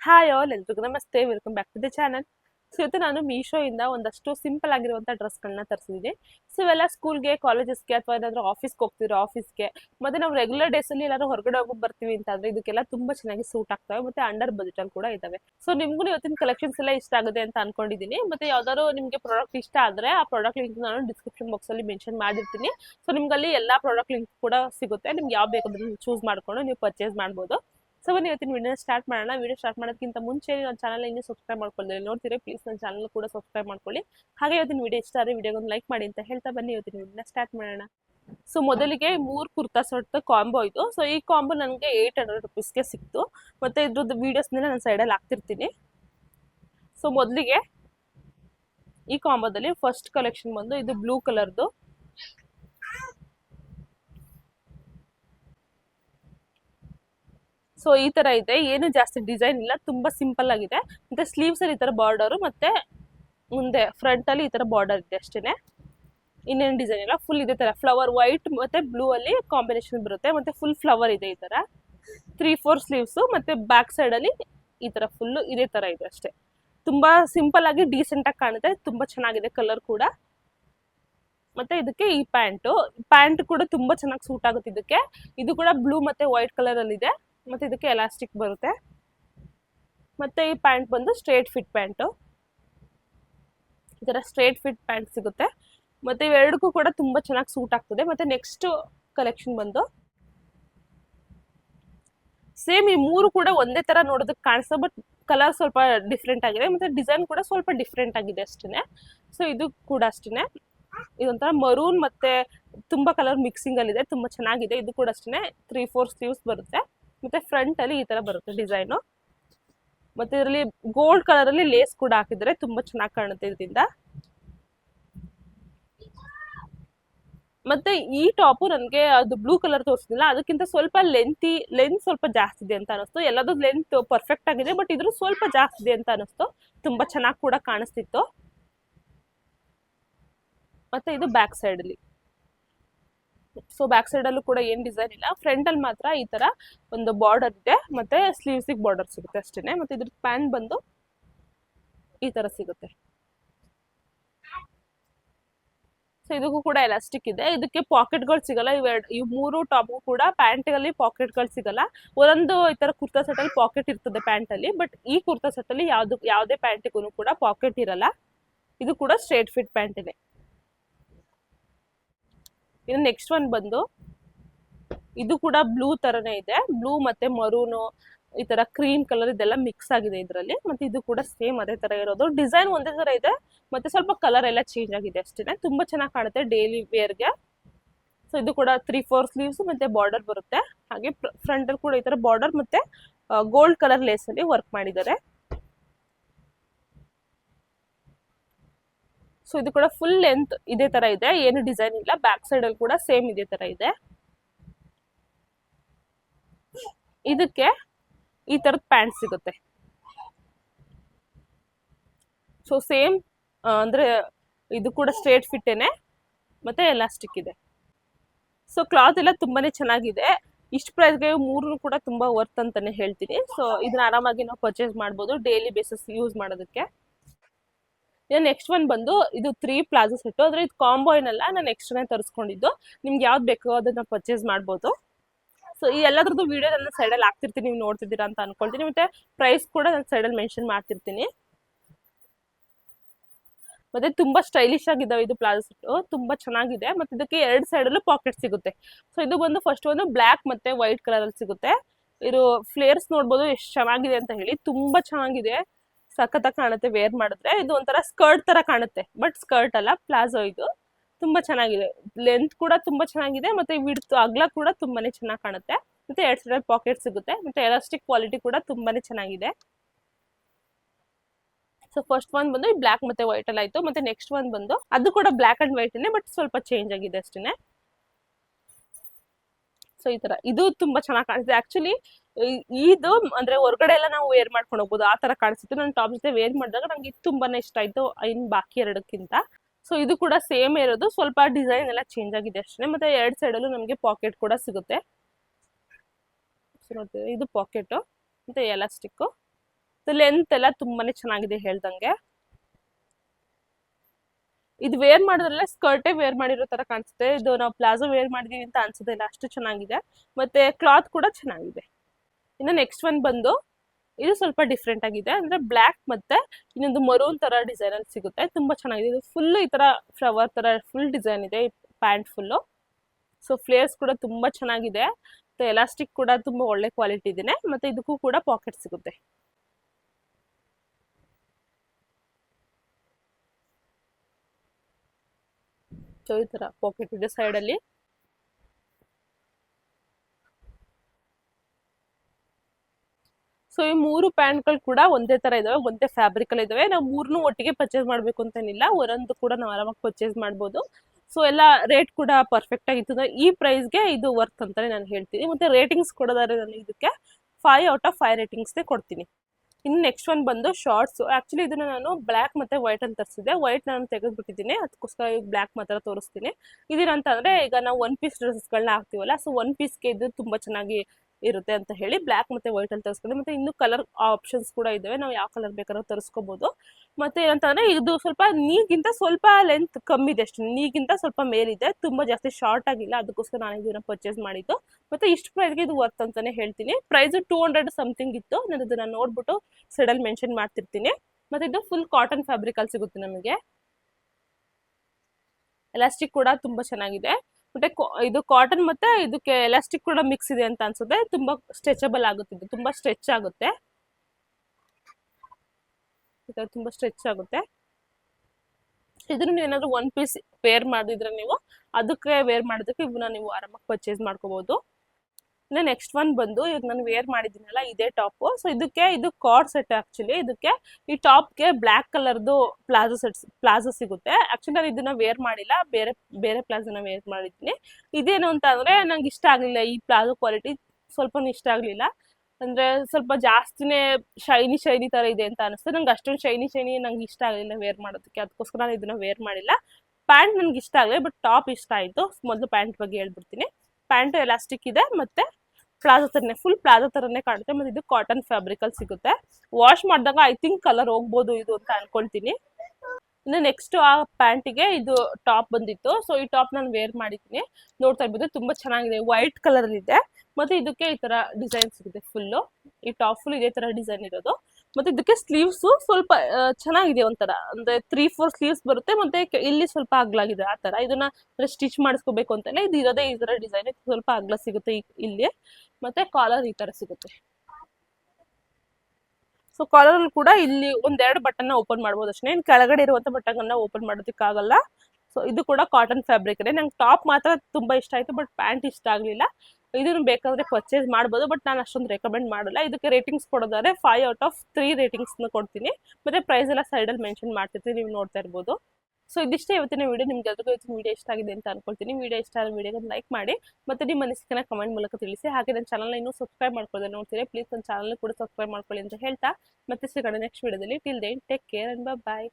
Hi all ಎಲ್ರಿಗೂ ನಮಸ್ತೆ. Welcome back to the channel so ಇವತ್ತು ನಾನು ಇಂದ ಒಂದಷ್ಟು ಸಿಂಪಲ್ ಆಗಿರುವಂಥ ಡ್ರೆಸ್ಗಳನ್ನ ತರಿಸಿದ್ದೀನಿ ಸೊ ಇವೆಲ್ಲ ಸ್ಕೂಲ್ಗೆ ಕಾಲೇಜಸ್ಗೆ ಅಥವಾ ಏನಾದರೂ ಆಫೀಸ್ಗೆ ಹೋಗ್ತಿರೋ? ಆಫೀಸ್ಗೆ ಮತ್ತೆ ನಾವು ರೆಗ್ಯುಲರ್ ಡೇಸಲ್ಲಿ ಎಲ್ಲರೂ ಹೊರಗಡೆ ಹೋಗಿ ಬರ್ತೀವಿ ಅಂತಂದ್ರೆ ಇದಕ್ಕೆಲ್ಲ ತುಂಬಾ ಚೆನ್ನಾಗಿ ಸೂಟ್ ಆಗ್ತವೆ. ಮತ್ತೆ ಅಂಡರ್ ಬಜೆಟ್ ಅಲ್ಲಿ ಕೂಡ ಇದಾವೆ. ಸೊ ನಿಮಗೂ ಇವತ್ತಿನ ಕಲೆಕ್ಷನ್ಸ್ ಎಲ್ಲ ಇಷ್ಟ ಆಗುತ್ತೆ ಅಂತ ಅನ್ಕೊಂಡಿದ್ದೀನಿ ಮತ್ತೆ ಯಾವ್ದಾದ್ರು ನಿಮಗೆ ಪ್ರಾಡಕ್ಟ್ ಇಷ್ಟ ಆದ್ರೆ ಆ ಪ್ರಾಡಕ್ಟ್ ಲಿಂಕ್ ನಾನು ಡಿಸ್ಕ್ರಿಪ್ಷನ್ ಬಾಕ್ಸ್ ಅಲ್ಲಿ ಮೆನ್ಷನ್ ಮಾಡಿರ್ತೀನಿ. ಸೊ ನಿಮ್ಗೆ ಅಲ್ಲಿ ಎಲ್ಲಾ ಪ್ರಾಡಕ್ಟ್ ಲಿಂಕ್ ಕೂಡ ಸಿಗುತ್ತೆ. ನಿಮ್ಗೆ ಯಾವ ಬೇಕಾದ್ರೂ ಚೂಸ್ ಮಾಡ್ಕೊಂಡು ನೀವು ಪರ್ಚೇಸ್ ಮಾಡ್ಬೋದು. ಸೊ ಬನ್ನಿ, ಇವತ್ತಿನ ವಿಡಿಯೋ ಸ್ಟಾರ್ಟ್ ಮಾಡೋಣ. ವಿಡಿಯೋ ಸ್ಟಾರ್ಟ್ ಮಾಡೋದಕ್ಕಿಂತ ಮುಂಚೆ ನನ್ನ ಚಾನಲ್ ಇನ್ನೂ ಸಬ್ಸ್ಕ್ರೈಬ್ ಮಾಡ್ಕೊಳ್ಳಿ ನೋಡ್ತೀರಿ ಪ್ಲೀಸ್ ನನ್ನ ಚಾನಲ್ ಕೂಡ ಸಬ್ಸ್ಕ್ರೈಬ್ ಮಾಡ್ಕೊಳ್ಳಿ. ಹಾಗೆ ಇವತ್ತಿನ ವಿಡಿಯೋ ಇಷ್ಟ ಆದರೆ ವಿಡಿಯೋಗೊಂದು ಲೈಕ್ ಮಾಡಿ ಅಂತ ಹೇಳ್ತಾ ಬನ್ನಿ. ಇವತ್ತಿನ ವಿಡಿಯೋನ ಸ್ಟಾರ್ಟ್ ಮಾಡೋಣ. ಸೊ ಮೊದಲಿಗೆ ಮೂರು ಕುರ್ತಾ ಸೆಟ್ ಕಾಂಬೋ ಇದು. ಸೊ ಈ ಕಾಂಬೋ ನನಗೆ ಏಯ್ಟ್ ಹಂಡ್ರೆಡ್ ರುಪೀಸ್ಗೆ ಸಿಕ್ತು. ಮತ್ತೆ ಇದ್ರದ್ದು ವೀಡಿಯೋಸ್ನೆಲ್ಲ ನಾನು ಸೈಡಲ್ಲಿ ಹಾಕ್ತಿರ್ತೀನಿ. ಸೊ ಮೊದಲಿಗೆ ಈ ಕಾಂಬೋದಲ್ಲಿ ಫಸ್ಟ್ ಕಲೆಕ್ಷನ್ ಬಂದು ಇದು ಬ್ಲೂ ಕಲರ್ದು ಸೊ ಈ ತರ ಇದೆ. ಏನು ಜಾಸ್ತಿ ಡಿಸೈನ್ ಇಲ್ಲ. ತುಂಬಾ ಸಿಂಪಲ್ ಆಗಿದೆ. ಮತ್ತೆ ಸ್ಲೀವ್ಸ್ ಅಲ್ಲಿ ಈ ತರ ಬಾರ್ಡರ್ ಮತ್ತೆ ಮುಂದೆ ಫ್ರಂಟ್ ಅಲ್ಲಿ ಈ ತರ ಬಾರ್ಡರ್ ಇದೆ ಅಷ್ಟೇನೆ. ಇನ್ನೇನು ಡಿಸೈನ್ ಇಲ್ಲ. ಫುಲ್ ಇದೇ ತರ. ಫ್ಲವರ್ ವೈಟ್ ಮತ್ತೆ ಬ್ಲೂ ಅಲ್ಲಿ ಕಾಂಬಿನೇಷನ್ ಬರುತ್ತೆ. ಮತ್ತೆ ಫುಲ್ ಫ್ಲವರ್ ಇದೆ ಈ ತರ. ತ್ರೀ ಫೋರ್ ಸ್ಲೀವ್ಸ್ ಮತ್ತೆ ಬ್ಯಾಕ್ ಸೈಡ್ ಅಲ್ಲಿ ಈ ತರ ಫುಲ್ ಇದೇ ತರ ಇದೆ ಅಷ್ಟೇ. ತುಂಬಾ ಸಿಂಪಲ್ ಆಗಿ ಡೀಸೆಂಟ್ ಆಗಿ ಕಾಣುತ್ತೆ. ತುಂಬಾ ಚೆನ್ನಾಗಿದೆ ಕಲರ್ ಕೂಡ. ಮತ್ತೆ ಇದಕ್ಕೆ ಈ ಪ್ಯಾಂಟು ಪ್ಯಾಂಟ್ ಕೂಡ ತುಂಬಾ ಚೆನ್ನಾಗಿ ಸೂಟ್ ಆಗುತ್ತೆ ಇದಕ್ಕೆ. ಇದು ಕೂಡ ಬ್ಲೂ ಮತ್ತೆ ವೈಟ್ ಕಲರ್ ಅಲ್ಲಿ ಇದೆ ಮತ್ತೆ ಇದಕ್ಕೆ ಎಲಾಸ್ಟಿಕ್ ಬರುತ್ತೆ. ಮತ್ತೆ ಈ ಪ್ಯಾಂಟ್ ಬಂದು ಸ್ಟ್ರೇಟ್ ಫಿಟ್ ಪ್ಯಾಂಟು ಈ ಥರ ಸ್ಟ್ರೇಟ್ ಫಿಟ್ ಪ್ಯಾಂಟ್ ಸಿಗುತ್ತೆ. ಮತ್ತೆ ಇವೆರಡಕ್ಕೂ ಕೂಡ ತುಂಬಾ ಚೆನ್ನಾಗಿ ಸೂಟ್ ಆಗ್ತದೆ. ಮತ್ತೆ ನೆಕ್ಸ್ಟ್ ಕಲೆಕ್ಷನ್ ಬಂದು ಸೇಮ್ ಈ ಮೂರು ಕೂಡ ಒಂದೇ ತರ ನೋಡೋದಕ್ಕೆ ಕಾಣಿಸ್ತದೆ ಬಟ್ ಕಲರ್ ಸ್ವಲ್ಪ ಡಿಫ್ರೆಂಟ್ ಆಗಿದೆ. ಮತ್ತೆ ಡಿಸೈನ್ ಕೂಡ ಸ್ವಲ್ಪ ಡಿಫ್ರೆಂಟ್ ಆಗಿದೆ ಅಷ್ಟೇ ಸೊ ಇದು ಕೂಡ ಅಷ್ಟೇ ಇದೊಂಥರ ಮರೂನ್ ಮತ್ತೆ ತುಂಬಾ ಕಲರ್ ಮಿಕ್ಸಿಂಗ್ ಅಲ್ಲಿ ಇದೆ ತುಂಬಾ ಚೆನ್ನಾಗಿದೆ. ಇದು ಕೂಡ ಅಷ್ಟೇ ತ್ರೀ ಫೋರ್ ಸ್ಲೀವ್ಸ್ ಬರುತ್ತೆ. ಮತ್ತೆ ಫ್ರಂಟ್ ಅಲ್ಲಿ ಈ ತರ ಬರುತ್ತೆ ಡಿಸೈನು ಮತ್ತೆ ಇದರಲ್ಲಿ ಗೋಲ್ಡ್ ಕಲರ್ ಅಲ್ಲಿ ಲೇಸ್ ಕೂಡ ಹಾಕಿದ್ರೆ ತುಂಬಾ ಚೆನ್ನಾಗಿ ಕಾಣುತ್ತೆ ಇದರಿಂದ. ಮತ್ತೆ ಈ ಟಾಪು ನನಗೆ ಅದು ಬ್ಲೂ ಕಲರ್ ತೋರಿಸಿದಿಲ್ಲ ಅದಕ್ಕಿಂತ ಸ್ವಲ್ಪ ಲೆಂತಿ ಲೆಂತ್ ಸ್ವಲ್ಪ ಜಾಸ್ತಿ ಇದೆ ಅಂತ ಅನಿಸ್ತು. ಎಲ್ಲದೂ ಲೆಂತ್ ಪರ್ಫೆಕ್ಟ್ ಆಗಿದೆ ಬಟ್ ಇದ್ರೂ ಸ್ವಲ್ಪ ಜಾಸ್ತಿ ಇದೆ ಅಂತ ಅನಿಸ್ತು. ತುಂಬಾ ಚೆನ್ನಾಗಿ ಕೂಡ ಕಾಣಿಸ್ತಿತ್ತು. ಮತ್ತೆ ಇದು ಬ್ಯಾಕ್ ಸೈಡ್ ಅಲ್ಲಿ. ಸೊ ಬ್ಯಾಕ್ ಸೈಡಲ್ಲೂ ಕೂಡ ಏನ್ ಡಿಸೈನ್ ಇಲ್ಲ. ಫ್ರಂಟ್ ಅಲ್ಲಿ ಮಾತ್ರ ಈ ತರ ಒಂದು ಬಾರ್ಡರ್ ಇದೆ. ಮತ್ತೆ ಸ್ಲೀವ್ಸ್ ಬಾರ್ಡರ್ ಸಿಗುತ್ತೆ ಅಷ್ಟೇನೆ. ಮತ್ತೆ ಇದ್ರ ಪ್ಯಾಂಟ್ ಬಂದು ಈ ತರ ಸಿಗುತ್ತೆ. ಸೊ ಇದಕ್ಕೂ ಕೂಡ ಎಲಾಸ್ಟಿಕ್ ಇದೆ. ಇದಕ್ಕೆ ಪಾಕೆಟ್ಗಳು ಸಿಗಲ್ಲ. ಇವೆರಡು ಈ ಮೂರು ಟಾಪ್ಗೂ ಕೂಡ ಪ್ಯಾಂಟ್ಗಳಲ್ಲಿ ಪಾಕೆಟ್ಗಳು ಸಿಗಲ್ಲ. ಒಂದೊಂದು ಈ ತರ ಕುರ್ತಾ ಸೆಟ್ ಅಲ್ಲಿ ಪಾಕೆಟ್ ಇರ್ತದೆ ಪ್ಯಾಂಟಲ್ಲಿ ಬಟ್ ಈ ಕುರ್ತಾ ಸೆಟ್ ಅಲ್ಲಿ ಯಾವ್ದು, ಯಾವುದೇ ಪ್ಯಾಂಟಿಗೂ ಕೂಡ ಪಾಕೆಟ್ ಇರಲ್ಲ. ಇದು ಕೂಡ ಸ್ಟ್ರೇಟ್ ಫಿಟ್ ಪ್ಯಾಂಟ್ ಇದೆ. ಇನ್ನು ನೆಕ್ಸ್ಟ್ ಒನ್ ಬಂದು ಇದು ಕೂಡ ಬ್ಲೂ ತರನೇ ಇದೆ. ಬ್ಲೂ ಮತ್ತೆ ಮರೂನು ಈ ತರ ಕ್ರೀಮ್ ಕಲರ್ ಇದೆಲ್ಲ ಮಿಕ್ಸ್ ಆಗಿದೆ ಇದರಲ್ಲಿ. ಮತ್ತೆ ಇದು ಕೂಡ ಸೇಮ್ ಅದೇ ತರ ಇರೋದು. ಡಿಸೈನ್ ಒಂದೇ ತರ ಇದೆ, ಮತ್ತೆ ಸ್ವಲ್ಪ ಕಲರ್ ಎಲ್ಲ ಚೇಂಜ್ ಆಗಿದೆ ಅಷ್ಟೇ ತುಂಬಾ ಚೆನ್ನಾಗಿ ಕಾಣುತ್ತೆ ಡೈಲಿ ವೇರ್ಗೆ ಸೊ ಇದು ಕೂಡ ತ್ರೀ ಫೋರ್ ಸ್ಲೀವ್ಸ್ ಮತ್ತೆ ಬಾರ್ಡರ್ ಬರುತ್ತೆ. ಹಾಗೆ ಫ್ರಂಟ್ ಅಲ್ಲಿ ಕೂಡ ಈ ತರ ಬಾರ್ಡರ್ ಮತ್ತೆ ಗೋಲ್ಡ್ ಕಲರ್ ಲೇಸ್ ಅಲ್ಲಿ ವರ್ಕ್ ಮಾಡಿದ್ದಾರೆ. ಸೊ ಇದು ಕೂಡ ಫುಲ್ ಲೆಂತ್ ಇದೇ ತರ ಇದೆ. ಏನು ಡಿಸೈನ್ ಇಲ್ಲ. ಬ್ಯಾಕ್ ಸೈಡ್ ಅಲ್ಲಿ ಕೂಡ ಸೇಮ್ ಇದೇ ತರ ಇದೆ. ಇದಕ್ಕೆ ಈ ತರದ ಪ್ಯಾಂಟ್ ಸಿಗುತ್ತೆ. ಸೊ ಸೇಮ್ ಅಂದ್ರೆ ಇದು ಕೂಡ ಸ್ಟ್ರೇಟ್ ಫಿಟ್ಟೇನೆ ಮತ್ತೆ ಎಲಾಸ್ಟಿಕ್ ಇದೆ. ಸೊ ಕ್ಲಾತ್ ಎಲ್ಲ ತುಂಬಾನೇ ಚೆನ್ನಾಗಿದೆ. ಇಷ್ಟು ಪ್ರೈಸ್ಗೆ ಮೂರು ಕೂಡ ತುಂಬಾ ವರ್ತ್ ಅಂತಾನೆ ಹೇಳ್ತೀನಿ. ಸೊ ಇದನ್ನ ಆರಾಮಾಗಿ ನಾವು ಪರ್ಚೇಸ್ ಮಾಡ್ಬೋದು. ಡೈಲಿ ಬೇಸಿಸ್ ಯೂಸ್ ಮಾಡೋದಕ್ಕೆ. ಇನ್ನು ನೆಕ್ಸ್ಟ್ ಒನ್ ಬಂದು ಇದು ತ್ರೀ ಪ್ಲಾಜೋ ಸೆಟ್ಟು ಅಂದ್ರೆ ಇದು ಕಾಂಬೋ ಏನಲ್ಲ ನಾನು ಎಕ್ಸ್ಟ್ರಾನೇ ತರಿಸ್ಕೊಂಡಿದ್ದು. ನಿಮ್ಗೆ ಯಾವ್ದು ಬೇಕೋ ಅದನ್ನ ಪರ್ಚೇಸ್ ಮಾಡ್ಬೋದು. ಸೊ ಈ ಎಲ್ಲದ್ರದ್ದು ವಿಡಿಯೋ ನನ್ನ ಸೈಡಲ್ಲಿ ಹಾಕ್ತಿರ್ತೀನಿ. ನೀವು ನೋಡ್ತಿದ್ದೀರಾ ಅಂತ ಅನ್ಕೊಳ್ತೀನಿ ಮತ್ತೆ ಪ್ರೈಸ್ ಕೂಡ ನಾನು ಸೈಡಲ್ಲಿ ಮೆನ್ಷನ್ ಮಾಡ್ತಿರ್ತೀನಿ. ಮತ್ತೆ ತುಂಬಾ ಸ್ಟೈಲಿಶ್ ಆಗಿದ್ದಾವೆ ಇದು ಪ್ಲಾಜೋ ಸೆಟ್ ತುಂಬಾ ಚೆನ್ನಾಗಿದೆ. ಮತ್ತೆ ಇದಕ್ಕೆ ಎರಡು ಸೈಡಲ್ಲೂ ಪಾಕೆಟ್ ಸಿಗುತ್ತೆ. ಸೊ ಇದು ಬಂದು ಫಸ್ಟ್ ಒಂದು ಬ್ಲ್ಯಾಕ್ ಮತ್ತೆ ವೈಟ್ ಕಲರ್ ಅಲ್ಲಿ ಸಿಗುತ್ತೆ. ಇದು ಫ್ಲೇರ್ಸ್ ನೋಡ್ಬೋದು ಎಷ್ಟು ಚೆನ್ನಾಗಿದೆ ಅಂತ ಹೇಳಿ. ತುಂಬಾ ಚೆನ್ನಾಗಿದೆ. ಸಖತ್ತಾಗಿ ಕಾಣುತ್ತೆ. ವೇರ್ ಮಾಡಿದ್ರೆ ಇದು ಒಂಥರ ಸ್ಕರ್ಟ್ ತರ ಕಾಣುತ್ತೆ. ಬಟ್ ಸ್ಕರ್ಟ್ ಅಲ್ಲ, ಪ್ಲಾಜೋ ಇದು. ತುಂಬಾ ಚೆನ್ನಾಗಿದೆ. ಲೆಂತ್ ಕೂಡ ತುಂಬಾ ಚೆನ್ನಾಗಿದೆ ಮತ್ತೆ ವಿಡ್ತ್, ಅಗ್ಲ ಕೂಡ ತುಂಬಾನೇ ಚೆನ್ನಾಗಿ ಕಾಣುತ್ತೆ. ಮತ್ತೆ ಎರಡ್ ಸೈಡ್ ಪಾಕೆಟ್ ಸಿಗುತ್ತೆ. ಮತ್ತೆ ಎಲಾಸ್ಟಿಕ್ ಕ್ವಾಲಿಟಿ ಕೂಡ ತುಂಬಾನೇ ಚೆನ್ನಾಗಿದೆ. ಸೊ ಫಸ್ಟ್ ಒನ್ ಬಂದು ಬ್ಲಾಕ್ ಮತ್ತೆ ವೈಟ್ ಅಲ್ಲಿ ಆಯ್ತು. ಮತ್ತೆ ನೆಕ್ಸ್ಟ್ ಒನ್ ಬಂದು ಅದು ಕೂಡ ಬ್ಲಾಕ್ ಅಂಡ್ ವೈಟ್ ಬಟ್ ಸ್ವಲ್ಪ ಚೇಂಜ್ ಆಗಿದೆ ಅಷ್ಟೇನೆ. ಸೊ ಈ ತರ. ಇದು ತುಂಬಾ ಚೆನ್ನಾಗಿ ಕಾಣಿಸುತ್ತೆ ಆಕ್ಚುಲಿ ಇದು ಅಂದ್ರೆ ಹೊರಗಡೆ ಎಲ್ಲ ನಾವು ವೇರ್ ಮಾಡ್ಕೊಂಡು ಹೋಗ್ಬೋದು. ಆ ತರ ಕಾಣಿಸುತ್ತೆ. ನನ್ನ ಟಾಪ್ ಜೊತೆ ವೇರ್ ಮಾಡಿದಾಗ ನಂಗೆ ಇದು ತುಂಬಾನೇ ಇಷ್ಟ ಆಯ್ತು, ಇನ್ ಬಾಕಿ ಎರಡಕ್ಕಿಂತ. ಸೊ ಇದು ಕೂಡ ಸೇಮ್ ಇರೋದು. ಸ್ವಲ್ಪ ಡಿಸೈನ್ ಎಲ್ಲ ಚೇಂಜ್ ಆಗಿದೆ ಅಷ್ಟೇ. ಮತ್ತೆ ಎರಡ್ ಸೈಡ್ ಅಲ್ಲೂ ನಮಗೆ ಪಾಕೆಟ್ ಕೂಡ ಸಿಗುತ್ತೆ. ಇದು ಪಾಕೆಟ್ ಮತ್ತೆ ಎಲಾಸ್ಟಿಕ್ ಲೆಂತ್ ಎಲ್ಲ ತುಂಬಾನೇ ಚೆನ್ನಾಗಿದೆ ಹೇಳ್ದಂಗೆ. ಇದು ವೇರ್ ಮಾಡಿದ್ರಲ್ಲ ಸ್ಕರ್ಟೇ ವೇರ್ ಮಾಡಿರೋ ತರ ಕಾಣಿಸುತ್ತೆ. ಇದು ನಾವು ಪ್ಲಾಜೋ ವೇರ್ ಮಾಡಿದೀವಿ ಅಂತ ಅನ್ಸುತ್ತೆ ಅಷ್ಟು ಚೆನ್ನಾಗಿದೆ. ಮತ್ತೆ ಕ್ಲಾತ್ ಕೂಡ ಚೆನ್ನಾಗಿದೆ. ಇನ್ನು ನೆಕ್ಸ್ಟ್ ಒನ್ ಬಂದು ಇದು ಸ್ವಲ್ಪ ಡಿಫ್ರೆಂಟ್ ಆಗಿದೆ. ಅಂದ್ರೆ ಬ್ಲ್ಯಾಕ್ ಮತ್ತೆ ಇನ್ನೊಂದು ಮರೂನ್ ತರ ಡಿಸೈನ್ ಅಲ್ಲಿ ಸಿಗುತ್ತೆ. ತುಂಬಾ ಚೆನ್ನಾಗಿದೆ. ಇದು ಫುಲ್ ಈ ತರ ಫ್ಲವರ್ ತರ ಫುಲ್ ಡಿಸೈನ್ ಇದೆ. ಪ್ಯಾಂಟ್ ಫುಲ್ಲು ಸೊ ಫ್ಲೇರ್ಸ್ ಕೂಡ ತುಂಬಾ ಚೆನ್ನಾಗಿದೆ. ಮತ್ತೆ ಎಲಾಸ್ಟಿಕ್ ಕೂಡ ತುಂಬಾ ಒಳ್ಳೆ ಕ್ವಾಲಿಟಿ ಇದೆ ಮತ್ತೆ ಇದಕ್ಕೂ ಕೂಡ ಪಾಕೆಟ್ ಸಿಗುತ್ತೆ. ಸೊ ಈ ತರ ಪಾಕೆಟ್ ಇದೆ ಸೈಡ್ ಸೊ ಈ ಮೂರು ಪ್ಯಾಂಟ್ಗಳು ಕೂಡ ಒಂದೇ ತರ ಇದಾವೆ, ಒಂದೇ ಫ್ಯಾಬ್ರಿಕ್ ಅಲ್ಲಿ ಇದಾವೆ. ನಾವು ಮೂರನ್ನೂ ಒಟ್ಟಿಗೆ ಪರ್ಚೇಸ್ ಮಾಡ್ಬೇಕು ಅಂತೇನಿಲ್ಲ, ಒಂದೊಂದು ಕೂಡ ನಾವು ಆರಾಮಾಗಿ ಪರ್ಚೇಸ್ ಮಾಡ್ಬೋದು. ಸೊ ಎಲ್ಲ ರೇಟ್ ಕೂಡ ಪರ್ಫೆಕ್ಟ್ ಆಗಿತ್ತು. ಈ ಪ್ರೈಸ್ಗೆ ಇದು ವರ್ತ್ ಅಂತಾನೆ ನಾನು ಹೇಳ್ತೀನಿ. ಮತ್ತೆ ರೇಟಿಂಗ್ಸ್ ಕೊಡೋದಾದ್ರೆ ನಾನು ಇದಕ್ಕೆ ಫೈವ್ ಔಟ್ ಆಫ್ ಫೈವ್ ರೇಟಿಂಗ್ಸ್ನೇ ಕೊಡ್ತೀನಿ. ಇನ್ನು ನೆಕ್ಸ್ಟ್ ಒನ್ ಬಂದು ಶಾರ್ಟ್ಸ್ ಆ್ಯಕ್ಚುಲಿ ಇದನ್ನ ನಾನು ಬ್ಲ್ಯಾಕ್ ಮತ್ತೆ ವೈಟ್ ಅಂತ ತರಿಸಿದ್ದೆ. ವೈಟ್ ನಾನು ತೆಗೆದುಬಿಟ್ಟಿದ್ದೀನಿ. ಅದಕ್ಕೋಸ್ಕರ ಬ್ಲ್ಯಾಕ್ ಮಾತ್ರ ತೋರಿಸ್ತೀನಿ. ಇದೇನಂತ ಅಂದ್ರೆ ಈಗ ನಾವು ಒನ್ ಪೀಸ್ ಡ್ರೆಸ್ಸಸ್ಗಳನ್ನ ಹಾಕ್ತೀವಲ್ಲ ಸೊ ಒನ್ ಪೀಸ್ಗೆ ಇದು ತುಂಬಾ ಚೆನ್ನಾಗಿ ಇರುತ್ತೆ ಅಂತ ಹೇಳಿ ಬ್ಲ್ಯಾಕ್ ಮತ್ತೆ ವೈಟ್ ಅಲ್ಲಿ ತರಿಸ್ಕೊಂಡು ಮತ್ತೆ ಇನ್ನು ಕಲರ್ ಆಪ್ಷನ್ಸ್ ಕೂಡ ಇದ್ದಾವೆ ನಾವು ಯಾವ ಕಲರ್ ಬೇಕಾದ್ರೂ ತರಿಸ್ಕೋಬಹುದು ಮತ್ತೆ ಏನಂತಂದ್ರೆ ಇದು ಸ್ವಲ್ಪ ನೀಗಿಂತ ಸ್ವಲ್ಪ ಲೆಂತ್ ಕಮ್ಮಿ ಇದೆ ಅಷ್ಟೇ. ನೀಗಿಂತ ಸ್ವಲ್ಪ ಮೇಲಿದೆ. ತುಂಬಾ ಜಾಸ್ತಿ ಶಾರ್ಟ್ ಆಗಿಲ್ಲ. ಅದಕ್ಕೋಸ್ಕರ ನಾನು ಇದನ್ನ ಪರ್ಚೇಸ್ ಮಾಡಿದ್ದು. ಮತ್ತೆ ಇಷ್ಟು ಪ್ರೈಸ್ಗೆ ಇದು ವರ್ತ್ ಅಂತಾನೆ ಹೇಳ್ತೀನಿ. ಪ್ರೈಸ್ ಟೂ ಹಂಡ್ರೆಡ್ ಸಮಥಿಂಗ್ ಇತ್ತು. ನಾನು ಅದನ್ನ ನೋಡ್ಬಿಟ್ಟು ಸೆಡಲ್ ಮೆನ್ಷನ್ ಮಾಡ್ತಿರ್ತೀನಿ. ಮತ್ತೆ ಇದು ಫುಲ್ ಕಾಟನ್ ಫ್ಯಾಬ್ರಿಕ್ ಅಲ್ಲಿ ಸಿಗುತ್ತೆ ನಮಗೆ. ಎಲಾಸ್ಟಿಕ್ ಕೂಡ ತುಂಬಾ ಚೆನ್ನಾಗಿದೆ. ಮತ್ತೆ ಇದು ಕಾಟನ್ ಮತ್ತೆ ಇದಕ್ಕೆ ಎಲಾಸ್ಟಿಕ್ ಕೂಡ ಮಿಕ್ಸ್ ಇದೆ ಅಂತ ಅನ್ಸುತ್ತೆ. ತುಂಬಾ ಸ್ಟ್ರೆಚಬಲ್ ಆಗುತ್ತೆ ಇದು. ತುಂಬಾ ಸ್ಟ್ರೆಚ್ ಆಗುತ್ತೆ. ತುಂಬಾ ಸ್ಟ್ರೆಚ್ ಆಗುತ್ತೆ. ಇದನ್ನು ಏನಾದ್ರು ಒನ್ ಪೀಸ್ ವೇರ್ ಮಾಡಿದ್ರೆ ನೀವು, ಅದಕ್ಕೆ ವೇರ್ ಮಾಡೋದಕ್ಕೆ ಇವನ್ನ ನೀವು ಆರಾಮಾಗಿ ಪರ್ಚೇಸ್ ಮಾಡ್ಕೋಬಹುದು ಇನ್ನು ನೆಕ್ಸ್ಟ್ ಒನ್ ಬಂದು ಇವಾಗ ನಾನು ವೇರ್ ಮಾಡಿದ್ದೀನಲ್ಲ ಇದೇ ಟಾಪ್ ಸೊ ಇದಕ್ಕೆ ಇದು ಕಾರ್ಡ್ ಸೆಟ್ ಆ್ಯಕ್ಚುಲಿ ಇದಕ್ಕೆ ಈ ಟಾಪ್ಗೆ ಬ್ಲ್ಯಾಕ್ ಕಲರ್ದು ಪ್ಲಾಜೋ ಸೆಟ್ಸ್ ಪ್ಲಾಜೋ ಸಿಗುತ್ತೆ. ಆಕ್ಚುಲಿ ನಾನು ಇದನ್ನ ವೇರ್ ಮಾಡಿಲ್ಲ. ಬೇರೆ ಬೇರೆ ಪ್ಲಾಜೋನ ವೇರ್ ಮಾಡಿದ್ದೀನಿ. ಇದೇನು ಅಂತ ಅಂದ್ರೆ ನಂಗೆ ಇಷ್ಟ ಆಗಲಿಲ್ಲ. ಈ ಪ್ಲಾಜೋ ಕ್ವಾಲಿಟಿ ಸ್ವಲ್ಪ ಇಷ್ಟ ಆಗಲಿಲ್ಲ. ಅಂದ್ರೆ ಸ್ವಲ್ಪ ಜಾಸ್ತಿನೇ ಶೈನಿ ಶೈನಿ ತರ ಇದೆ ಅಂತ ಅನಿಸ್ತು. ನಂಗೆ ಅಷ್ಟೊಂದು ಶೈನಿ ಶೈನಿ ನಂಗೆ ಇಷ್ಟ ಆಗಲಿಲ್ಲ ವೇರ್ ಮಾಡೋದಕ್ಕೆ. ಅದಕ್ಕೋಸ್ಕರ ನಾನು ಇದನ್ನ ವೇರ್ ಮಾಡಿಲ್ಲ. ಪ್ಯಾಂಟ್ ನನಗೆ ಇಷ್ಟ ಆಗಲಿ ಬಟ್ ಟಾಪ್ ಇಷ್ಟ ಆಯಿತು. ಮೊದಲು ಪ್ಯಾಂಟ್ ಬಗ್ಗೆ ಹೇಳ್ಬಿಡ್ತೀನಿ. ಪ್ಯಾಂಟ್ ಎಲಾಸ್ಟಿಕ್ ಇದೆ ಮತ್ತೆ ಪ್ಲಾಜೋ ತರನೇ ಫುಲ್ ಪ್ಲಾಜೋ ತರನೇ ಕಾಣುತ್ತೆ ಮತ್ತೆ ಇದು ಕಾಟನ್ ಫ್ಯಾಬ್ರಿಕ್ ಅಲ್ಲಿ ಸಿಗುತ್ತೆ. ವಾಶ್ ಮಾಡಿದಾಗ ಐ ಥಿಂಕ್ ಕಲರ್ ಹೋಗ್ಬೋದು ಇದು ಅಂತ ಅನ್ಕೊಳ್ತೀನಿ. ಇನ್ನು ನೆಕ್ಸ್ಟ್ ಆ ಪ್ಯಾಂಟಿಗೆ ಇದು ಟಾಪ್ ಬಂದಿತ್ತು. ಸೊ ಈ ಟಾಪ್ ನಾನು ವೇರ್ ಮಾಡಿದ್ದೀನಿ. ನೋಡ್ತಾ ಇರ್ಬೋದು, ತುಂಬಾ ಚೆನ್ನಾಗಿದೆ. ವೈಟ್ ಕಲರ್ ಇದೆ. ಮತ್ತೆ ಇದಕ್ಕೆ ಈ ತರ ಡಿಸೈನ್ ಸಿಗುತ್ತೆ ಫುಲ್ಲು ಈ ಟಾಪ್ ಫುಲ್ ಇದೇ ತರ ಡಿಸೈನ್ ಇರೋದು. ಮತ್ತೆ ಇದಕ್ಕೆ ಸ್ಲೀವ್ಸ್ ಸ್ವಲ್ಪ ಚೆನ್ನಾಗಿದೆ ಒಂಥರ. ಅಂದ್ರೆ ತ್ರೀ ಫೋರ್ ಸ್ಲೀವ್ಸ್ ಬರುತ್ತೆ, ಮತ್ತೆ ಇಲ್ಲಿ ಸ್ವಲ್ಪ ಅಗ್ಲಾಗಿದೆ ಆ ತರ ಇದನ್ನ ಸ್ಟಿಚ್ ಮಾಡಿಸ್ಕೋಬೇಕು ಅಂತಲೇ ಇದು ಇರೋದೇ ಈ ತರ ಡಿಸೈನ್ ಸ್ವಲ್ಪ ಅಗ್ಲ ಸಿಗುತ್ತೆ ಇಲ್ಲಿ ಮತ್ತೆ ಕಾಲರ್ ಈ ತರ ಸಿಗುತ್ತೆ. ಸೊ ಕಾಲರ್ ಕೂಡ ಇಲ್ಲಿ ಒಂದೆರಡು ಬಟನ್ ಓಪನ್ ಮಾಡ್ಬೋದು ಅಷ್ಟೇ. ಇನ್ ಕೆಳಗಡೆ ಇರುವಂತ ಬಟನ್ ಓಪನ್ ಮಾಡೋದಕ್ಕಾಗಲ್ಲ. ಸೊ ಇದು ಕೂಡ ಕಾಟನ್ ಫ್ಯಾಬ್ರಿಕ್ ಇದೆ ನಂಗೆ ಟಾಪ್ ಮಾತ್ರ ತುಂಬಾ ಇಷ್ಟ ಆಯ್ತು ಬಟ್ ಪ್ಯಾಂಟ್ ಇಷ್ಟ ಆಗಲಿಲ್ಲ. ಇದನ್ನು ಬೇಕಾದ್ರೆ ಪರ್ಚೇಸ್ ಮಾಡ್ಬೋದು ಬಟ್ ನಾನು ಅಷ್ಟೊಂದು ರೆಕಮೆಂಡ್ ಮಾಡಲ್ಲ. ಇದಕ್ಕೆ ರೇಟಿಂಗ್ಸ್ ಕೊಡೋದಾದ್ರೆ ಫೈವ್ ಔಟ್ ಆಫ್ ತ್ರೀ ರೇಟಿಂಗ್ಸ್ನ ಕೊಡ್ತೀನಿ. ಮತ್ತೆ ಪ್ರೈಸ್ ಎಲ್ಲ ಸೈಡಲ್ಲಿ ಮೆನ್ಷನ್ ಮಾಡ್ತಿರ್ತೀನಿ, ನೀವು ನೋಡ್ತಾ ಇರ್ಬೋದು. ಸೊ ಇದಿಷ್ಟೇ ಇವತ್ತಿನ ವೀಡಿಯೋ ನಿಮ್ಗೆ ಎಲ್ರಿಗೂ ಇವತ್ತಿನ ವೀಡಿಯೋ ಇಷ್ಟ ಆಗಿದೆ ಅಂತ ಅನ್ಕೊಳ್ತೀನಿ. ವೀಡಿಯೋ ಇಷ್ಟ ಆದ ವಿಡಿಯೋಗೆ ಲೈಕ್ ಮಾಡಿ. ಮತ್ತೆ ನಿಮ್ಮ ಅನಿಸಿಕೆನ ಕಮೆಂಟ್ ಮೂಲಕ ತಿಳಿಸಿ. ಹಾಗೆ ನನ್ನ ಚಾನಲ್ನ ಇನ್ನೂ ಸಬ್ಸ್ಕ್ರೈಬ್ ಮಾಡ್ಕೊಳ್ಳಿ ನೋಡ್ತೀನಿ ಪ್ಲೀಸ್ ನನ್ನ ಚಾನಲ್ ಕೂಡ ಸಬ್ಸ್ಕ್ರೈಬ್ ಮಾಡ್ಕೊಳ್ಳಿ ಅಂತ ಹೇಳ್ತಾ. ಮತ್ತೆ ಸಿಗೋಣ ನೆಕ್ಸ್ಟ್ ವೀಡಿಯೋದಲ್ಲಿ till then take care and bye